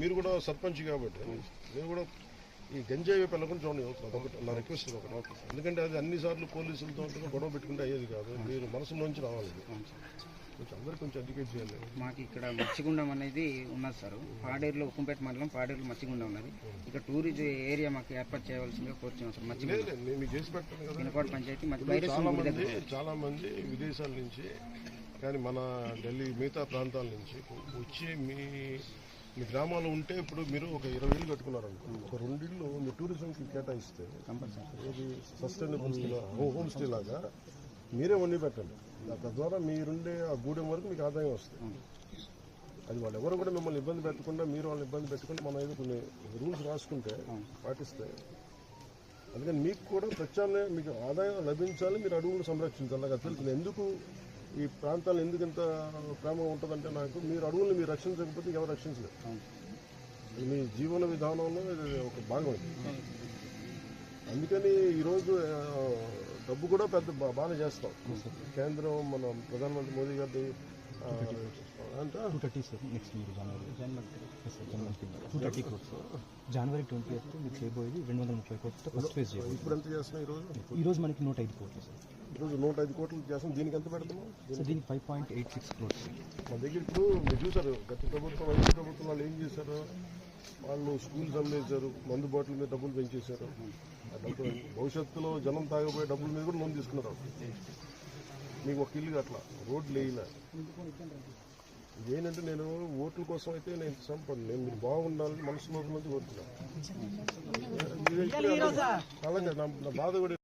మీరు కూడా సర్పంచ్ కాబట్టి మీరు కూడా ఈ గంజాయి వైపు వెళ్ళకుండా చూడండి నా రిక్వెస్ట్ ఒకటి. ఎందుకంటే అది అన్ని సార్లు పోలీసులతో గొడవ పెట్టుకుంటే అయ్యేది కాదు. మీరు మనసులోంచి రావాలి. కొంచెం అందరికి కొంచెం ఎడ్యుకేట్ చేయాలి. మాకు ఇక్కడ మచ్చిగుండం అనేది ఉన్నది సార్. పాడేరులో ఉక్కుంపేట మండలం పాడేరులో మచ్చిగుండం ఉన్నది. ఇక్కడ టూరిజం ఏరియా మాకు ఏర్పాటు చేయవలసిందిగా కోరుతున్నాం సార్. మచ్చిగుండం చేసి పెట్టాను కదా. పంచాయతీ చాలా మంది విదేశాల నుంచి కానీ మన ఢిల్లీ మిగతా ప్రాంతాల నుంచి వచ్చి మీ మీ గ్రామాల్లో ఉంటే ఇప్పుడు మీరు ఒక ఇరవై ఇళ్ళు కట్టుకున్నారు అనుకో ఒక రెండిళ్ళు మీ టూరిజంకి కేటాయిస్తే ఇది సస్టైనబుల్ హోమ్ స్టే లాగా మీరే వండి పెట్టండి. తద్వారా మీరుండే ఆ గూడెం వరకు మీకు ఆదాయం వస్తుంది. అది వాళ్ళు ఎవరు కూడా మిమ్మల్ని ఇబ్బంది పెట్టకుండా మీరు వాళ్ళని ఇబ్బంది పెట్టకుండా మనం ఏదో కొన్ని రూల్స్ రాసుకుంటే పాటిస్తే అందుకని మీకు కూడా ప్రత్యామ్నాయం మీకు ఆదాయం లభించాలి మీరు అడవులను సంరక్షించాలి. నాకు తెలుస్తుంది ఎందుకు ఈ ప్రాంతాలు ఎందుకు ఇంత ప్రేమ ఉంటుందంటే నాకు మీరు అడవుల్ని మీరు రక్షించకపోతే ఎవరు రక్షించలేదు మీ జీవన విధానంలో ఇది ఒక భాగం అందుకని ఈరోజు డబ్బు కూడా పెద్ద బా- బాగానే చేస్తాం. కేంద్రం మన ప్రధానమంత్రి మోదీ గారి two thirty sir next year January thirty crores January twenty eighth మీరు చేయబోయేది రెండు వందల ముప్పై కోట్లతో ఫస్ట్ ఫేజ్ చేయాలి ఇప్పుడు ఎంత చేస్తున్నాం ఈరోజు ఈ రోజు మనకి నూట ఐదు కోట్లు సార్ ఈరోజు నూట ఐదు కోట్లు చేస్తాం దీనికి ఎంత పెడుతున్నాం దీనికి five point eight six crores మా దగ్గర ఇప్పుడు మీరు చూసారు గత ప్రభుత్వం వైద్య ప్రభుత్వం వాళ్ళు ఏం చేశారు? వాళ్ళు స్కూల్స్ అమ్మేశారు మందు బాటిల్ మీద డబ్బులు పెంచేశారు. భవిష్యత్తులో జనం తాగబోయే డబ్బుల మీద కూడా లోన్ తీసుకున్నారు. మీకు ఒక ఇల్లు అట్లా రోడ్లు వేయలే ఇదేంటంటే నేను ఓట్ల కోసం అయితే నేను సంపద నేను మీరు బాగుండాలని మనసులో నుంచి కోరుతున్నాను. అలాగే నా నా బాధ కూడా